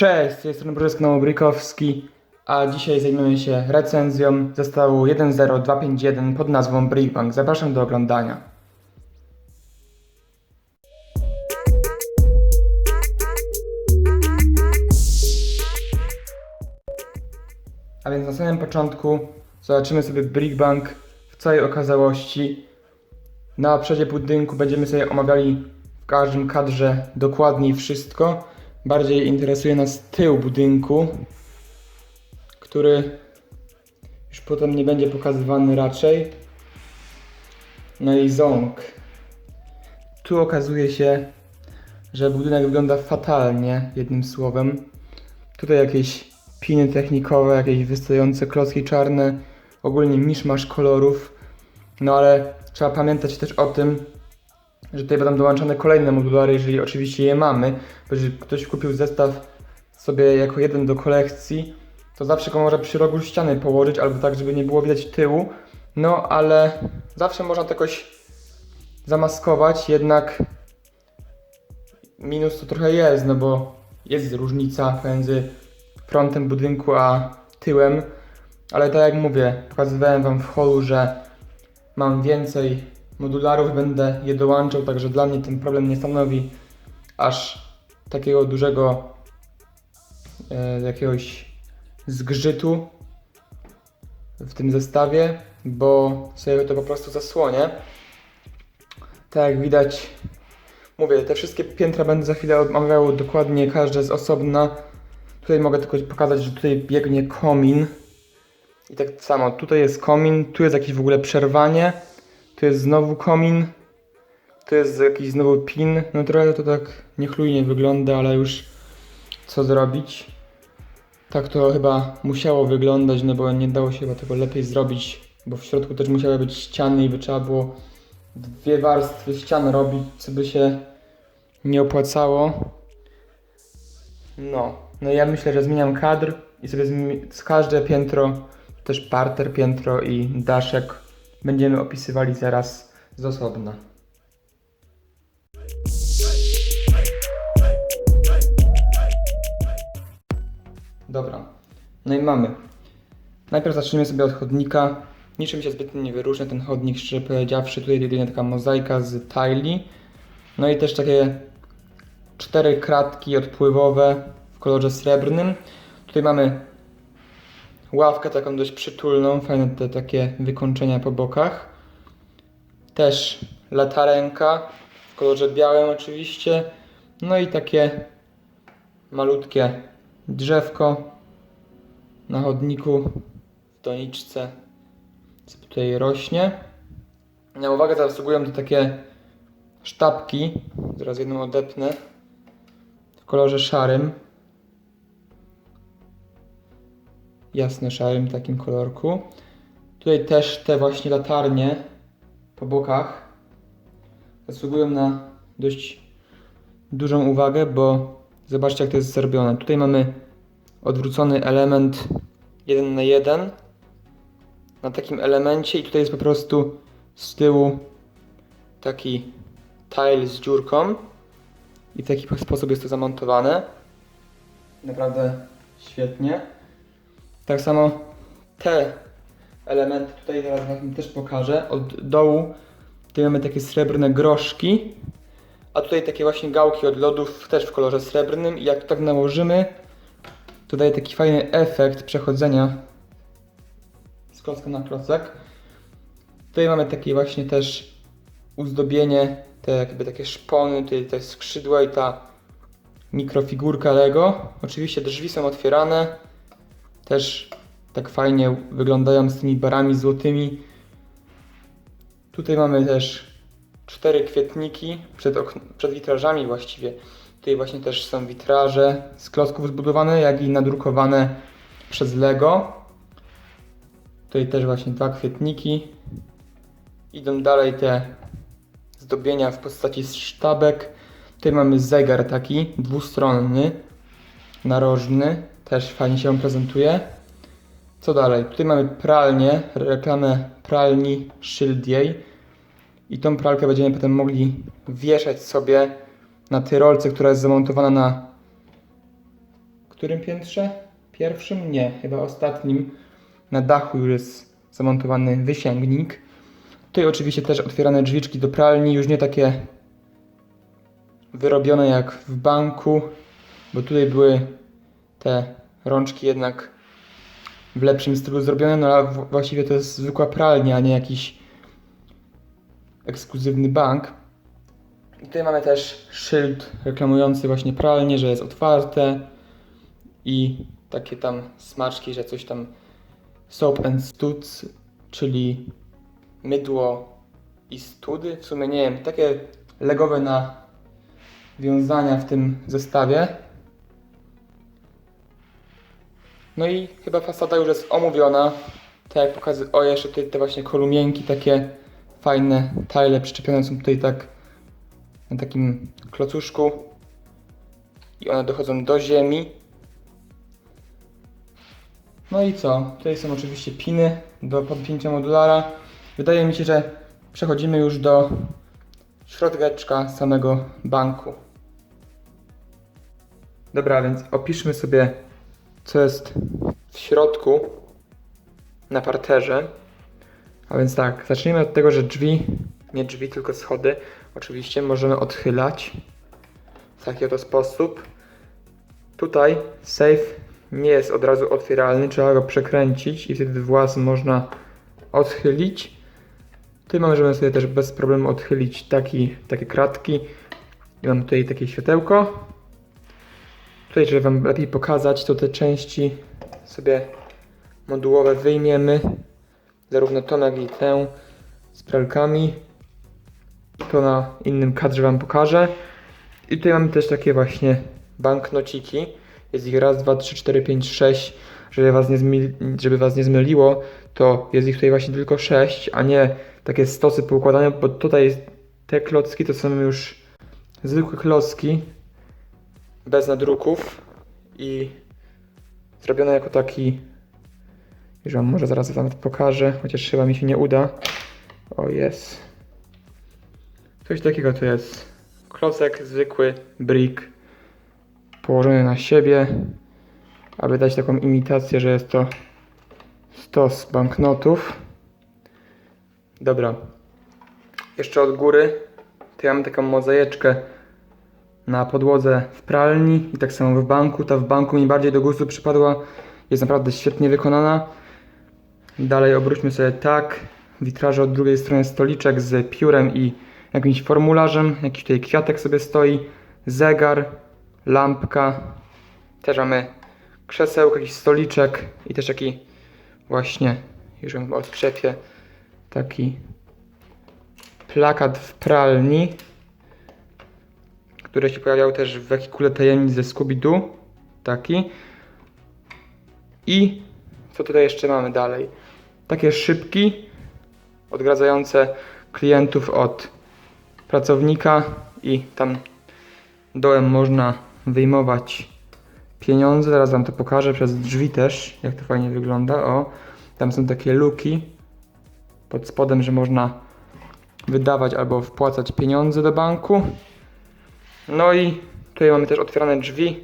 Cześć, z tej Brzesk Nowobrykowski, a dzisiaj zajmiemy się recenzją zestawu 10251 pod nazwą Brickbank. Zapraszam do oglądania. A więc na samym początku zobaczymy sobie Brickbank w całej okazałości. Na przodzie budynku będziemy sobie omawiali w każdym kadrze dokładniej wszystko. Bardziej interesuje nas tył budynku, który już potem nie będzie pokazywany raczej. No i ząg. Tu okazuje się, że budynek wygląda fatalnie, jednym słowem. Tutaj jakieś piny technikowe, jakieś wystające klocki czarne, ogólnie miszmasz kolorów. No ale trzeba pamiętać też o tym, że tutaj będą dołączone kolejne modulary, jeżeli oczywiście je mamy, bo jeżeli ktoś kupił zestaw sobie jako jeden do kolekcji, to zawsze go może przy rogu ściany położyć, albo tak, żeby nie było widać tyłu, no ale zawsze można to jakoś zamaskować, jednak minus to trochę jest, no bo jest różnica pomiędzy frontem budynku a tyłem, ale tak jak mówię, pokazywałem Wam w holu, że mam więcej modularów, będę je dołączał, także dla mnie ten problem nie stanowi aż takiego dużego e, jakiegoś zgrzytu w tym zestawie, bo sobie to po prostu zasłonię. Tak jak widać, mówię, te wszystkie piętra będę za chwilę omawiał dokładnie, każde z osobna. Tutaj mogę tylko pokazać, że tutaj biegnie komin. I tak samo, tutaj jest komin, tu jest jakieś w ogóle przerwanie. Tu jest znowu komin. Tu jest jakiś znowu pin. No trochę to tak niechlujnie wygląda, ale już co zrobić. Tak to chyba musiało wyglądać, no bo nie dało się chyba tego lepiej zrobić, bo w środku też musiały być ściany i by trzeba było dwie warstwy ścian robić, co by się nie opłacało. No, no ja myślę, że zmieniam kadr i sobie z każde piętro, też parter piętro i daszek będziemy opisywali zaraz z osobna. Dobra, no i mamy. Najpierw zacznijmy sobie od chodnika. Niczym się zbytnio nie wyróżnia ten chodnik, szczerze powiedziawszy. Tutaj jedynie taka mozaika z tile. No i też takie cztery kratki odpływowe w kolorze srebrnym. Tutaj mamy ławkę taką dość przytulną, fajne te takie wykończenia po bokach. Też latarenka w kolorze białym oczywiście. No i takie malutkie drzewko na chodniku w doniczce, co tutaj rośnie. Na uwagę zasługują to takie sztabki, zaraz jedną odepnę, w kolorze szarym. Jasno szarym takim kolorku. Tutaj też te właśnie latarnie po bokach zasługują na dość dużą uwagę, bo zobaczcie jak to jest zrobione. Tutaj mamy odwrócony element 1 na 1 na takim elemencie i tutaj jest po prostu z tyłu taki tile z dziurką i w taki sposób jest to zamontowane. Naprawdę świetnie. Tak samo te elementy tutaj teraz Wam też pokażę. Od dołu tutaj mamy takie srebrne groszki, a tutaj takie właśnie gałki od lodów też w kolorze srebrnym i jak to tak nałożymy, to daje taki fajny efekt przechodzenia z klocka na klocek. Tutaj mamy takie właśnie też uzdobienie, te jakby takie szpony, tutaj te skrzydła i ta mikrofigurka Lego. Oczywiście drzwi są otwierane, też tak fajnie wyglądają z tymi barami złotymi. Tutaj mamy też cztery kwietniki przed, przed witrażami właściwie. Tutaj właśnie też są witraże z klocków zbudowane, jak i nadrukowane przez Lego. Tutaj też właśnie dwa kwietniki. Idą dalej te zdobienia w postaci sztabek. Tutaj mamy zegar taki dwustronny, narożny. Też fajnie się on prezentuje. Co dalej? Tutaj mamy pralnię, reklamę pralni Shield jej. I tą pralkę będziemy potem mogli wieszać sobie na tyrolce, która jest zamontowana na którym piętrze? Pierwszym? Nie, chyba ostatnim. Na dachu już jest zamontowany wysięgnik. Tutaj oczywiście też otwierane drzwiczki do pralni, już nie takie wyrobione jak w banku, bo tutaj były te rączki jednak w lepszym stylu zrobione, no ale właściwie to jest zwykła pralnia, a nie jakiś ekskluzywny bank. I tutaj mamy też szyld reklamujący właśnie pralnię, że jest otwarte i takie tam smaczki, że coś tam soap and studs, czyli mydło i study. W sumie nie wiem, takie legowe nawiązania w tym zestawie. No i chyba fasada już jest omówiona. Tak jak pokazy... O, jeszcze tutaj te właśnie kolumienki, takie fajne tile przyczepione są tutaj tak na takim klocuszku. I one dochodzą do ziemi. No i co? Tutaj są oczywiście piny do podpięcia modulara. Wydaje mi się, że przechodzimy już do środeczka samego banku. Dobra, więc opiszmy sobie, co jest w środku na parterze. A więc tak, zacznijmy od tego, że drzwi, nie drzwi, tylko schody, oczywiście możemy odchylać w taki oto sposób. Tutaj safe nie jest od razu otwieralny, trzeba go przekręcić i wtedy włas można odchylić. Tutaj możemy sobie też bez problemu odchylić taki, takie kratki. I mam tutaj takie światełko. Tutaj, żeby Wam lepiej pokazać, to te części sobie modułowe wyjmiemy. Zarówno tą, jak i tę z pralkami. To na innym kadrze Wam pokażę. I tutaj mamy też takie właśnie banknociki. Jest ich raz, dwa, trzy, cztery, pięć, sześć. Żeby was, nie żeby was nie zmyliło, to jest ich tutaj właśnie tylko sześć, a nie takie stosy poukładane, bo tutaj te klocki to są już zwykłe klocki bez nadruków i zrobione jako taki już wam może zaraz wam pokażę, chociaż chyba mi się nie uda. O jest. Coś takiego to jest. Klocek zwykły, brick położony na siebie, aby dać taką imitację, że jest to stos banknotów. Dobra. Jeszcze od góry to ja mam taką mozaiczkę na podłodze w pralni i tak samo w banku. Ta w banku mi bardziej do gustu przypadła. Jest naprawdę świetnie wykonana. Dalej obróćmy sobie tak. Witraże od drugiej strony stoliczek z piórem i jakimś formularzem. Jakiś tutaj kwiatek sobie stoi. Zegar, lampka. Też mamy krzesełko, jakiś stoliczek i też taki właśnie, już ją odczepię, taki plakat w pralni, który się pojawiał też w wehikule tajemnic ze Scooby-Doo. Taki. I co tutaj jeszcze mamy dalej? Takie szybki odgradzające klientów od pracownika i tam dołem można wyjmować pieniądze. Zaraz Wam to pokażę przez drzwi też, jak to fajnie wygląda. O, tam są takie luki pod spodem, że można wydawać albo wpłacać pieniądze do banku. No i tutaj mamy też otwierane drzwi,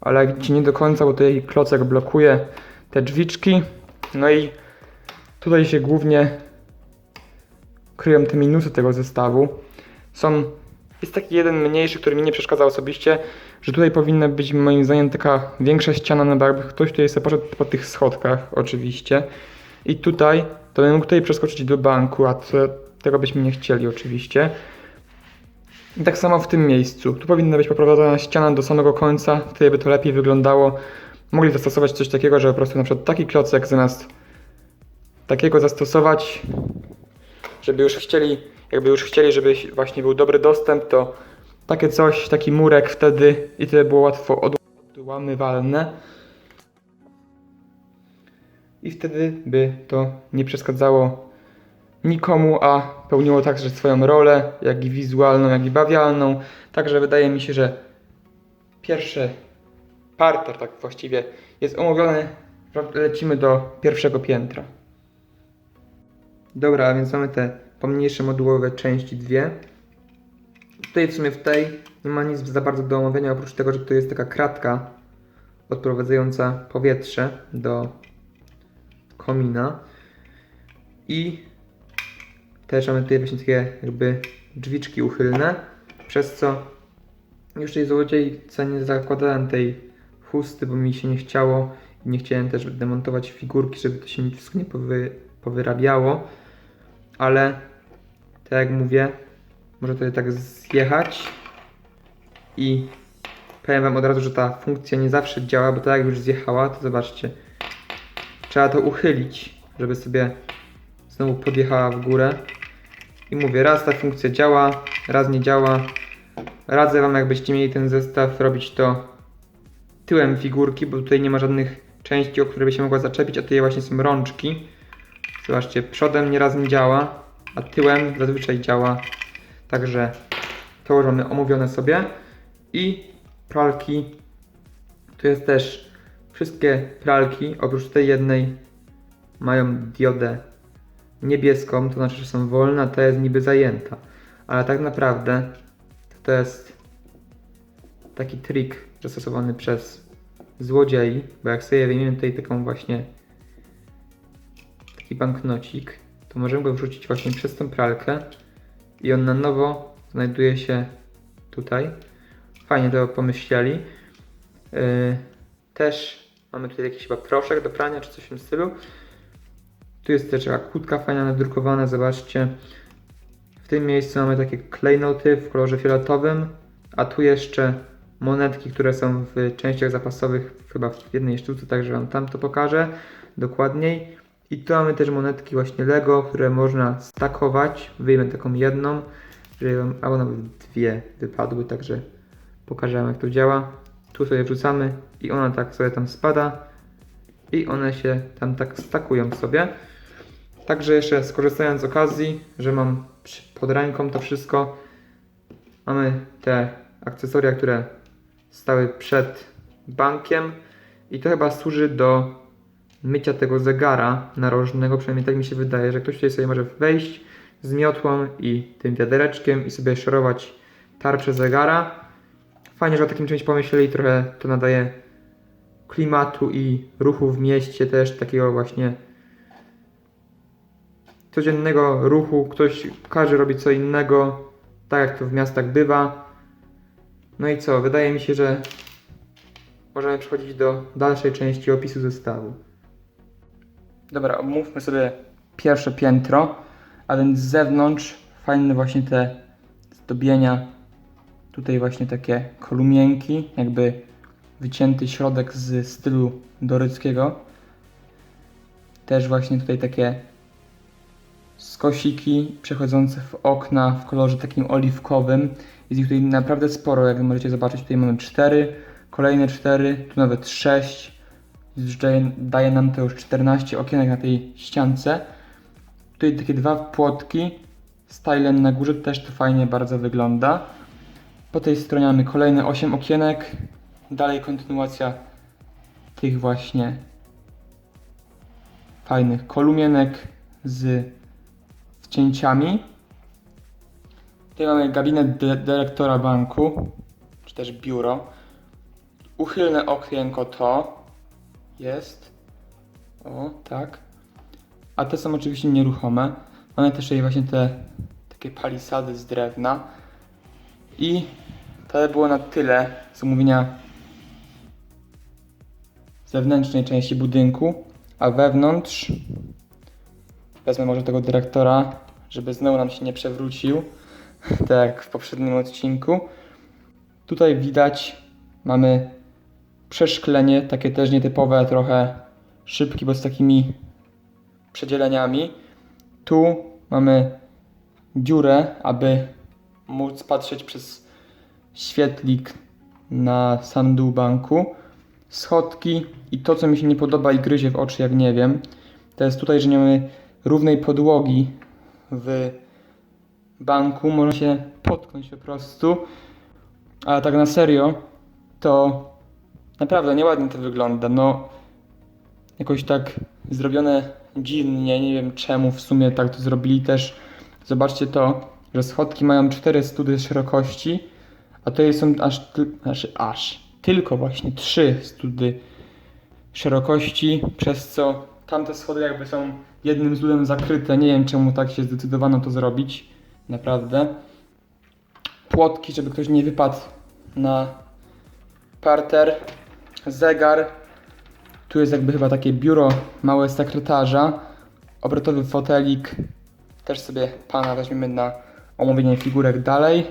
ale jak widzicie nie do końca, bo tutaj klocek blokuje te drzwiczki. No i tutaj się głównie kryją te minusy tego zestawu. Są, jest taki jeden mniejszy, który mi nie przeszkadza osobiście, że tutaj powinna być moim zdaniem taka większa ściana, no bo jakby ktoś tutaj sobie poszedł po tych schodkach oczywiście. I tutaj, to bym mógł tutaj przeskoczyć do banku, a to, tego byśmy nie chcieli oczywiście. I tak samo w tym miejscu. Tu powinna być poprowadzona ściana do samego końca, wtedy by to lepiej wyglądało. Mogli zastosować coś takiego, że po prostu na przykład taki klocek zamiast takiego zastosować, żeby już chcieli, jakby już chcieli, żeby właśnie był dobry dostęp, to takie coś, taki murek wtedy i to było łatwo odłamywalne. I wtedy by to nie przeszkadzało nikomu, a pełniło także swoją rolę, jak i wizualną, jak i bawialną. Także wydaje mi się, że pierwszy parter, tak właściwie, jest omówiony. Lecimy do pierwszego piętra. Dobra, a więc mamy te pomniejsze modułowe części dwie. Tutaj w sumie w tej nie ma nic za bardzo do omówienia, oprócz tego, że to jest taka kratka odprowadzająca powietrze do komina. I też mamy tutaj właśnie takie jakby drzwiczki uchylne, przez co już tej złodziejce nie zakładałem tej chusty, bo mi się nie chciało i nie chciałem też demontować figurki, żeby to się wszystko nie powy, powyrabiało, ale tak jak mówię, może tutaj tak zjechać i powiem Wam od razu, że ta funkcja nie zawsze działa, bo tak jak już zjechała, to zobaczcie, trzeba to uchylić, żeby sobie znowu podjechała w górę. I mówię, raz ta funkcja działa, raz nie działa. Radzę Wam, jakbyście mieli ten zestaw, robić to tyłem figurki, bo tutaj nie ma żadnych części, o które by się mogła zaczepić, a tutaj właśnie są rączki. Zobaczcie, przodem nieraz nie działa, a tyłem zazwyczaj działa. Także to omówione sobie. I pralki. Tu jest też wszystkie pralki, oprócz tej jednej, mają diodę niebieską, to znaczy, że są wolne, a ta jest niby zajęta. Ale tak naprawdę to, jest taki trik zastosowany przez złodziei, bo jak sobie wyjmiemy tutaj taką właśnie taki banknocik, to możemy go wrzucić właśnie przez tą pralkę i on na nowo znajduje się tutaj. Fajnie to pomyśleli. Yy, też mamy tutaj jakiś chyba proszek do prania czy coś w tym stylu. Tu jest też taka kłódka fajna nadrukowana, zobaczcie. W tym miejscu mamy takie klejnoty w kolorze fioletowym, a tu jeszcze monetki, które są w częściach zapasowych, chyba w jednej sztuce, także Wam tam to pokażę dokładniej. I tu mamy też monetki właśnie Lego, które można stakować. Wyjmę taką jedną, żeby albo nawet dwie wypadły, także pokażę Wam jak to działa. Tu sobie wrzucamy i ona tak sobie tam spada i one się tam tak stakują sobie. Także jeszcze skorzystając z okazji, że mam pod ręką to wszystko, mamy te akcesoria, które stały przed bankiem i to chyba służy do mycia tego zegara narożnego, przynajmniej tak mi się wydaje, że ktoś tutaj sobie może wejść z miotłą i tym wiadereczkiem i sobie szorować tarczę zegara. Fajnie, że o takim czymś pomyśleli, trochę to nadaje klimatu i ruchu w mieście też takiego właśnie codziennego ruchu. Ktoś, każdy robi co innego, tak jak to w miastach bywa. No i co, wydaje mi się, że możemy przechodzić do dalszej części opisu zestawu. Dobra, omówmy sobie pierwsze piętro, a więc z zewnątrz fajne właśnie te zdobienia, tutaj właśnie takie kolumienki, jakby wycięty środek z stylu doryckiego. Też właśnie tutaj takie skosiki przechodzące w okna w kolorze takim oliwkowym. Jest ich tutaj naprawdę sporo, jak możecie zobaczyć. Tutaj mamy 4, kolejne 4, tu nawet 6. Już daje, daje nam to już 14 okienek na tej ściance. Tutaj takie dwa płotki z na górze, też to fajnie bardzo wygląda. Po tej stronie mamy kolejne 8 okienek. Dalej kontynuacja tych właśnie fajnych kolumienek z wcięciami. Tutaj mamy gabinet dy- dyrektora banku, czy też biuro. Uchylne okienko to jest. O, tak. A te są oczywiście nieruchome. Mamy też tutaj właśnie te takie palisady z drewna. I to było na tyle zamówienia zewnętrznej części budynku, a wewnątrz wezmę może tego dyrektora, żeby znowu nam się nie przewrócił, tak jak w poprzednim odcinku. Tutaj widać, mamy przeszklenie, takie też nietypowe, trochę szybki, bo z takimi przedzieleniami. Tu mamy dziurę, aby móc patrzeć przez świetlik na sam dół banku. Schodki i to, co mi się nie podoba i gryzie w oczy, jak nie wiem, to jest tutaj, że nie mamy równej podłogi w banku. Można się potknąć po prostu. Ale tak na serio, to naprawdę nieładnie to wygląda. No, jakoś tak zrobione dziwnie, nie wiem czemu w sumie tak to zrobili też. Zobaczcie to, że schodki mają 4 study szerokości, a tutaj są aż, znaczy aż tylko właśnie trzy study szerokości, przez co tamte schody jakby są jednym zludem zakryte. Nie wiem czemu tak się zdecydowano to zrobić. Naprawdę. Płotki, żeby ktoś nie wypadł na parter. Zegar. Tu jest jakby chyba takie biuro małe sekretarza. Obrotowy fotelik. Też sobie pana weźmiemy na omówienie figurek dalej.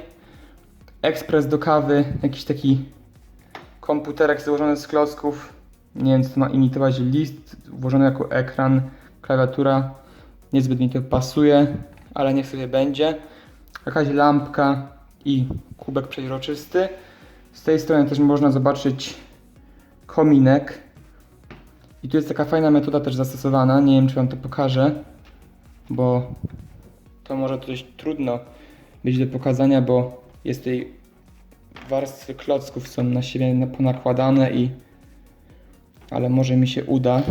Ekspres do kawy. Jakiś taki komputerek złożony z klocków. Nie wiem co to ma imitować. List włożony jako ekran. Klawiatura. Niezbyt mi to pasuje, ale niech sobie będzie. Jakaś lampka i kubek przeźroczysty. Z tej strony też można zobaczyć kominek. I tu jest taka fajna metoda też zastosowana. Nie wiem, czy Wam to pokażę, bo to może dość trudno być do pokazania, bo jest tej warstwy klocków są na siebie na- ponakładane i ale może mi się uda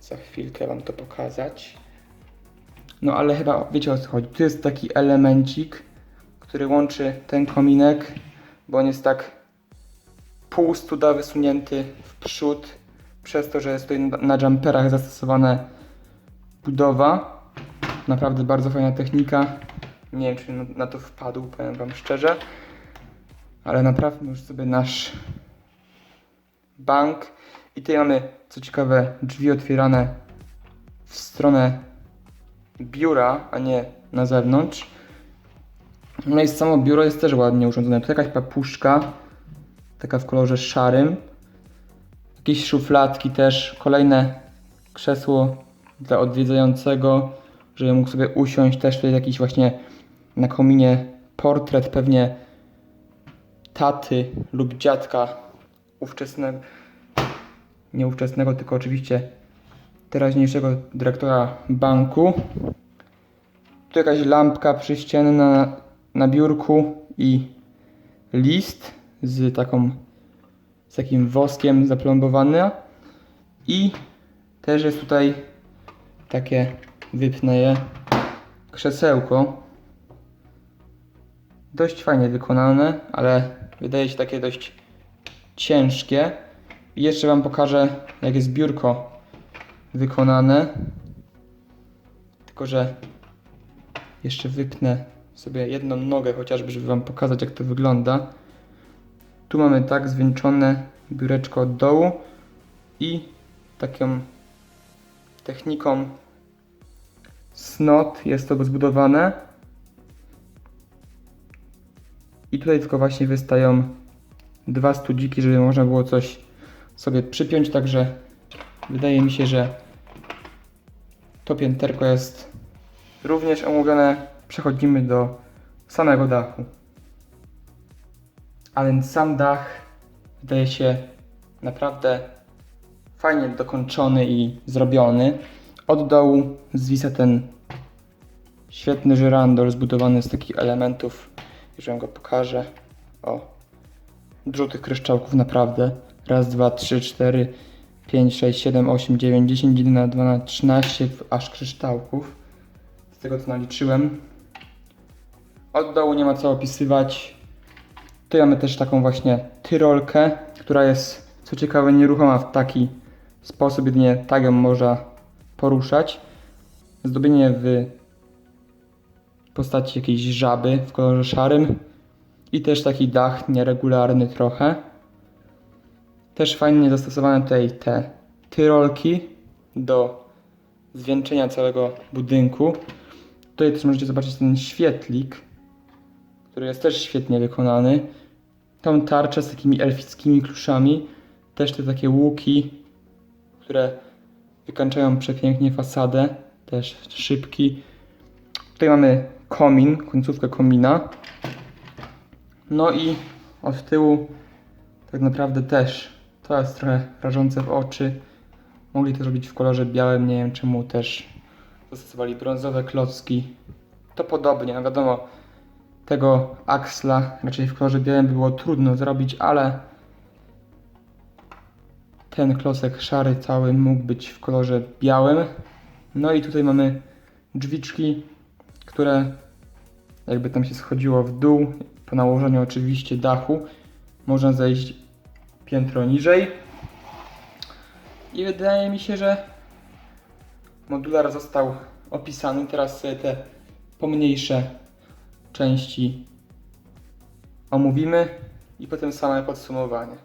za chwilkę Wam to pokazać. No ale chyba wiecie o co chodzi. Tu jest taki elemencik, który łączy ten kominek, bo on jest tak pół studa wysunięty w przód, przez to, że jest tutaj na, jumperach zastosowana budowa. Naprawdę bardzo fajna technika. Nie wiem, czy na to wpadł, powiem Wam szczerze. Ale naprawmy już sobie nasz bank. I tutaj mamy, co ciekawe, drzwi otwierane w stronę biura, a nie na zewnątrz. No i samo biuro jest też ładnie urządzone. Tu jakaś papuszka, taka w kolorze szarym. Jakieś szufladki też, kolejne krzesło dla odwiedzającego, żeby mógł sobie usiąść. Też tutaj jakiś właśnie na kominie portret pewnie taty lub dziadka ówczesnego, nie ówczesnego, tylko oczywiście teraźniejszego dyrektora banku. Tu jakaś lampka przyścienna na, na biurku i list z taką z takim woskiem zaplombowana i też jest tutaj takie wypnę je krzesełko. Dość fajnie wykonane, ale wydaje się takie dość ciężkie i jeszcze Wam pokażę jak jest biurko wykonane tylko, że jeszcze wypnę sobie jedną nogę chociażby, żeby Wam pokazać jak to wygląda. Tu mamy tak zwieńczone biureczko od dołu i taką techniką snot jest to zbudowane. I tutaj tylko właśnie wystają dwa studziki, żeby można było coś sobie przypiąć, także wydaje mi się, że to pięterko jest również omówione. Przechodzimy do samego dachu. A więc sam dach wydaje się naprawdę fajnie dokończony i zrobiony. Od dołu zwisa ten świetny żyrandol zbudowany z takich elementów, wam go pokażę. O, dużo tych kryształków naprawdę. Raz, dwa, trzy, cztery, pięć, sześć, siedem, osiem, dziewięć, dziesięć, jedenaście, dwanaście, trzynaście aż kryształków. Z tego co naliczyłem. Od dołu nie ma co opisywać. Tu mamy też taką właśnie tyrolkę, która jest co ciekawe nieruchoma w taki sposób, jedynie ją można poruszać. Zdobienie w postaci jakiejś żaby w kolorze szarym i też taki dach nieregularny trochę. Też fajnie zastosowane tutaj te tyrolki do zwieńczenia całego budynku. Tutaj też możecie zobaczyć ten świetlik, który jest też świetnie wykonany. Tą tarczę z takimi elfickimi kluczami. Też te takie łuki, które wykańczają przepięknie fasadę. Też szybki. Tutaj mamy komin, końcówkę komina. No i od tyłu tak naprawdę też to jest trochę rażące w oczy. Mogli to zrobić w kolorze białym, nie wiem czemu też zastosowali brązowe klocki. To podobnie, no wiadomo, tego aksla raczej w kolorze białym było trudno zrobić, ale ten klocek szary cały mógł być w kolorze białym. No i tutaj mamy drzwiczki, które jakby tam się schodziło w dół, po nałożeniu oczywiście dachu, można zejść piętro niżej. I wydaje mi się, że modular został opisany. Teraz te pomniejsze części omówimy i potem same podsumowanie.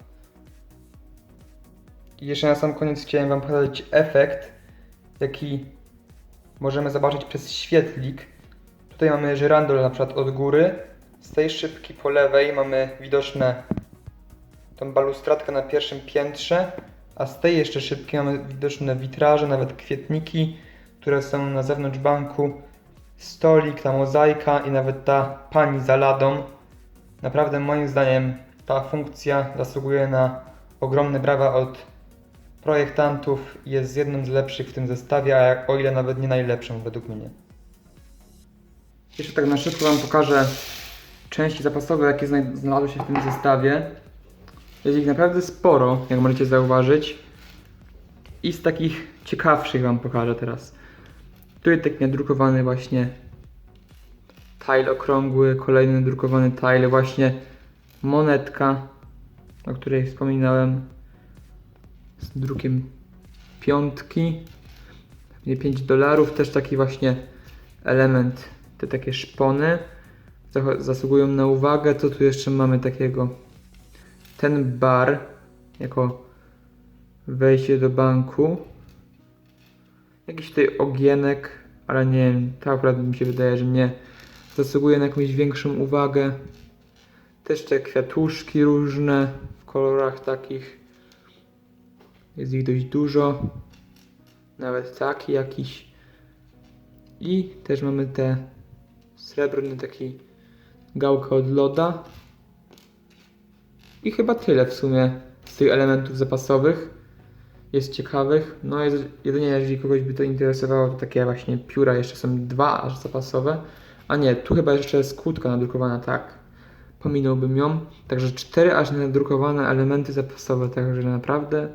I jeszcze na sam koniec chciałem Wam pokazać efekt, jaki możemy zobaczyć przez świetlik. Tutaj mamy żyrandol na przykład od góry. Z tej szybki po lewej mamy widoczne tą balustradkę na pierwszym piętrze, a z tej jeszcze szybki mamy widoczne witraże, nawet kwietniki, które są na zewnątrz banku, stolik, ta mozaika i nawet ta pani za ladą. Naprawdę moim zdaniem ta funkcja zasługuje na ogromne brawa od projektantów i jest jedną z lepszych w tym zestawie, a o ile nawet nie najlepszą według mnie. Jeszcze tak na szybko Wam pokażę części zapasowe, jakie zna- znalazły się w tym zestawie. Jest ich naprawdę sporo, jak możecie zauważyć. I z takich ciekawszych Wam pokażę teraz. Tu jest taki nadrukowany właśnie tile okrągły, kolejny nadrukowany tile, właśnie monetka, o której wspominałem, z drukiem piątki, pewnie 5 dolarów, też taki właśnie element, te takie szpony zasługują na uwagę. Co tu jeszcze mamy takiego? Ten bar jako wejście do banku. Jakiś tutaj ogienek, ale nie wiem, to akurat mi się wydaje, że nie zasługuje na jakąś większą uwagę. Też te kwiatuszki różne w kolorach takich. Jest ich dość dużo. Nawet taki jakiś. I też mamy te srebrny taki gałkę od loda. I chyba tyle w sumie z tych elementów zapasowych. Jest ciekawych. No jest, jedynie jeżeli kogoś by to interesowało, to takie właśnie pióra jeszcze są dwa aż zapasowe. A nie, tu chyba jeszcze jest kłódka nadrukowana, tak. Pominąłbym ją. Także cztery aż nadrukowane elementy zapasowe, także naprawdę,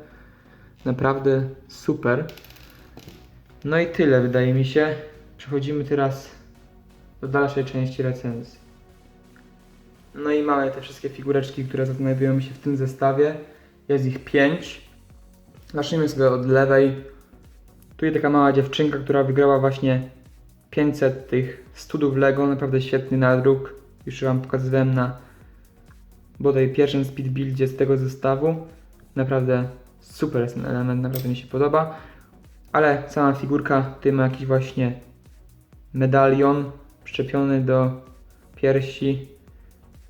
naprawdę super. No i tyle wydaje mi się. Przechodzimy teraz do dalszej części recenzji. No i mamy te wszystkie figureczki, które znajdują się w tym zestawie. Jest ich pięć. Zacznijmy sobie od lewej. Tu jest taka mała dziewczynka, która wygrała właśnie 500 tych studów Lego. Naprawdę świetny nadruk. Już Wam pokazywałem na bodaj pierwszym speedbuildzie z tego zestawu. Naprawdę super jest ten element, naprawdę mi się podoba. Ale sama figurka tutaj ma jakiś właśnie medalion przyczepiony do piersi.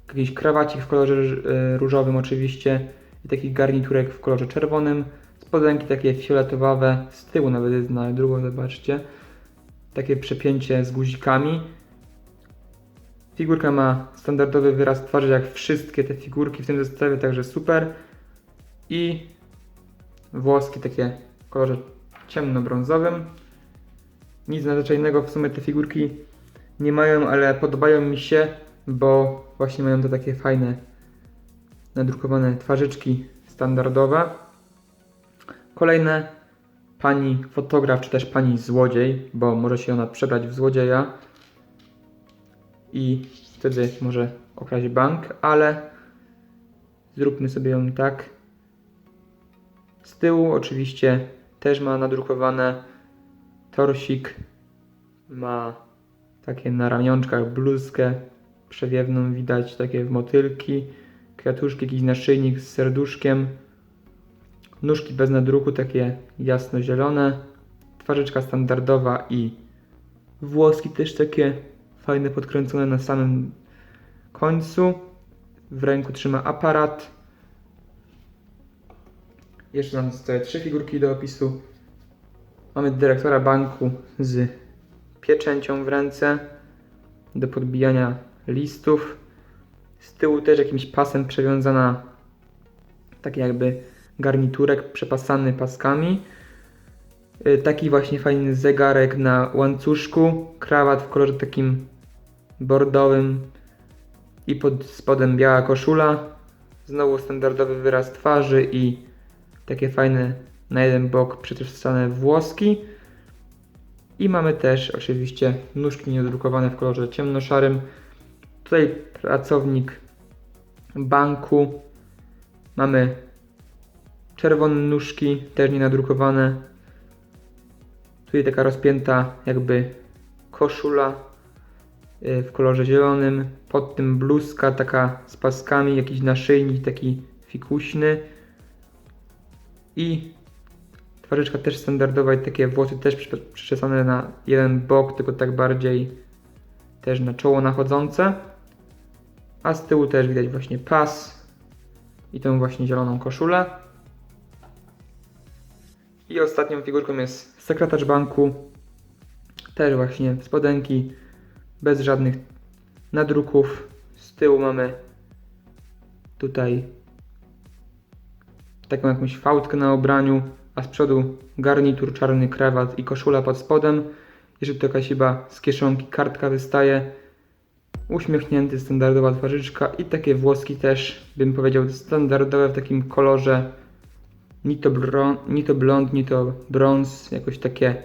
Jakiś krawacik w kolorze e, różowym oczywiście i taki garniturek w kolorze czerwonym. Spodenki takie fioletowawe, z tyłu nawet jest na drugą, zobaczcie. Takie przepięcie z guzikami. Figurka ma standardowy wyraz twarzy jak wszystkie te figurki w tym zestawie, także super. I włoski takie w kolorze ciemnobrązowym. Nic nadzwyczajnego w sumie te figurki nie mają, ale podobają mi się, bo właśnie mają to takie fajne nadrukowane twarzyczki standardowe. Kolejne pani fotograf, czy też pani złodziej, bo może się ona przebrać w złodzieja i wtedy może okraść bank, ale zróbmy sobie ją tak. Z tyłu oczywiście też ma nadrukowane torsik, ma takie na ramionczkach bluzkę przewiewną, widać takie motylki, kwiatuszki, jakiś naszyjnik z serduszkiem, nóżki bez nadruku, takie jasno-zielone, twarzyczka standardowa i włoski też takie fajne, podkręcone na samym końcu. W ręku trzyma aparat. Jeszcze nam zostały trzy figurki do opisu. Mamy dyrektora banku z pieczęcią w ręce do podbijania listów. Z tyłu też jakimś pasem przewiązana taki jakby garniturek przepasany paskami. Y, Taki właśnie fajny zegarek na łańcuszku, krawat w kolorze takim bordowym i pod spodem biała koszula. Znowu standardowy wyraz twarzy i takie fajne na jeden bok przetrzasane włoski. I mamy też oczywiście nóżki niedrukowane w kolorze ciemnoszarym. Tutaj pracownik banku. Mamy Czerwone nóżki, też nie nadrukowane. Tutaj taka rozpięta jakby koszula y, w kolorze zielonym. Pod tym bluzka taka z paskami, jakiś naszyjnik taki fikuśny. I twarzyczka też standardowa i takie włosy też przy- przyczesane na jeden bok, tylko tak bardziej też na czoło nachodzące. A z tyłu też widać właśnie pas i tą właśnie zieloną koszulę. I ostatnią figurką jest sekretarz banku. Też właśnie spodenki, bez żadnych nadruków. Z tyłu mamy tutaj taką jakąś fałdkę na ubraniu, a z przodu garnitur, czarny krawat i koszula pod spodem. Jeszcze tu jakaś chyba z kieszonki kartka wystaje. Uśmiechnięty, standardowa twarzyczka i takie włoski też, bym powiedział, standardowe w takim kolorze ni to, bron, ni to blond, ni to brąz, jakoś takie,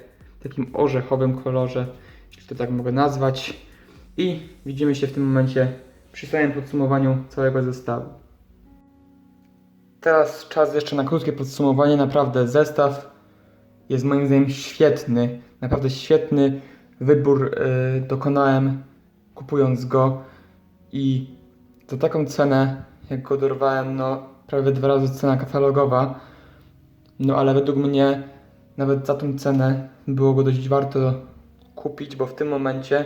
w takim orzechowym kolorze, jeśli to tak mogę nazwać. I widzimy się w tym momencie przy samym podsumowaniu całego zestawu. Teraz czas jeszcze na krótkie podsumowanie. Naprawdę zestaw jest moim zdaniem świetny. Naprawdę świetny wybór y, dokonałem kupując go i za taką cenę, jak go dorwałem, no prawie dwa razy cena katalogowa. No ale według mnie nawet za tą cenę było go dość warto kupić, bo w tym momencie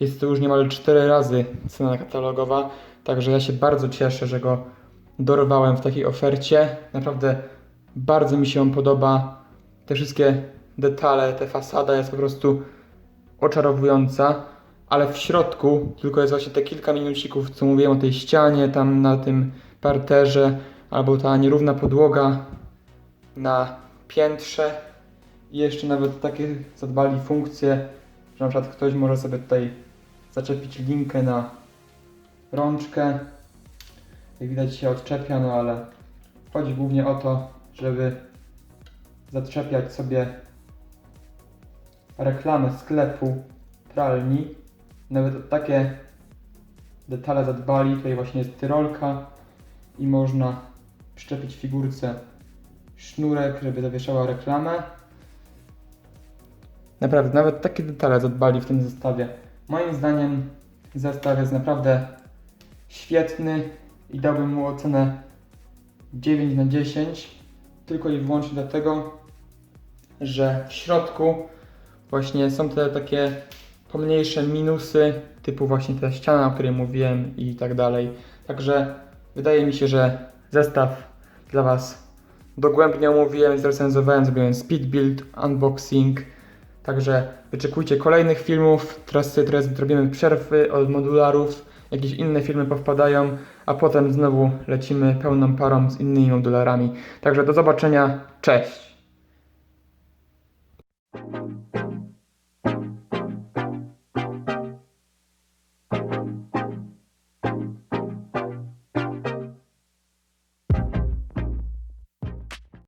jest to już niemal 4 razy cena katalogowa. Także ja się bardzo cieszę, że go dorwałem w takiej ofercie. Naprawdę bardzo mi się on podoba. Te wszystkie detale, ta fasada jest po prostu oczarowująca, ale w środku tylko jest właśnie te kilka minucików, co mówiłem o tej ścianie, tam na tym parterze, albo ta nierówna podłoga na piętrze. I jeszcze nawet takie zadbali funkcje, że na przykład ktoś może sobie tutaj zaczepić linkę na rączkę. Jak widać się odczepia, no ale chodzi głównie o to, żeby zaczepiać sobie reklamę sklepu pralni. Nawet o takie detale zadbali. Tutaj właśnie jest tyrolka i można przyczepić figurce sznurek, żeby zawieszała reklamę. Naprawdę, nawet takie detale zadbali w tym zestawie. Moim zdaniem zestaw jest naprawdę świetny i dałbym mu ocenę 9 na 10 tylko i wyłącznie dlatego, że w środku właśnie są te takie pomniejsze minusy, typu właśnie ta ściana, o której mówiłem i tak dalej. Także wydaje mi się, że zestaw dla Was dogłębnie omówiłem, zrecenzowałem, zrobiłem speed build, unboxing. Także wyczekujcie kolejnych filmów. Teraz sobie teraz zrobimy przerwy od modularów. Jakieś inne filmy powpadają, a potem znowu lecimy pełną parą z innymi modularami. Także do zobaczenia. Cześć!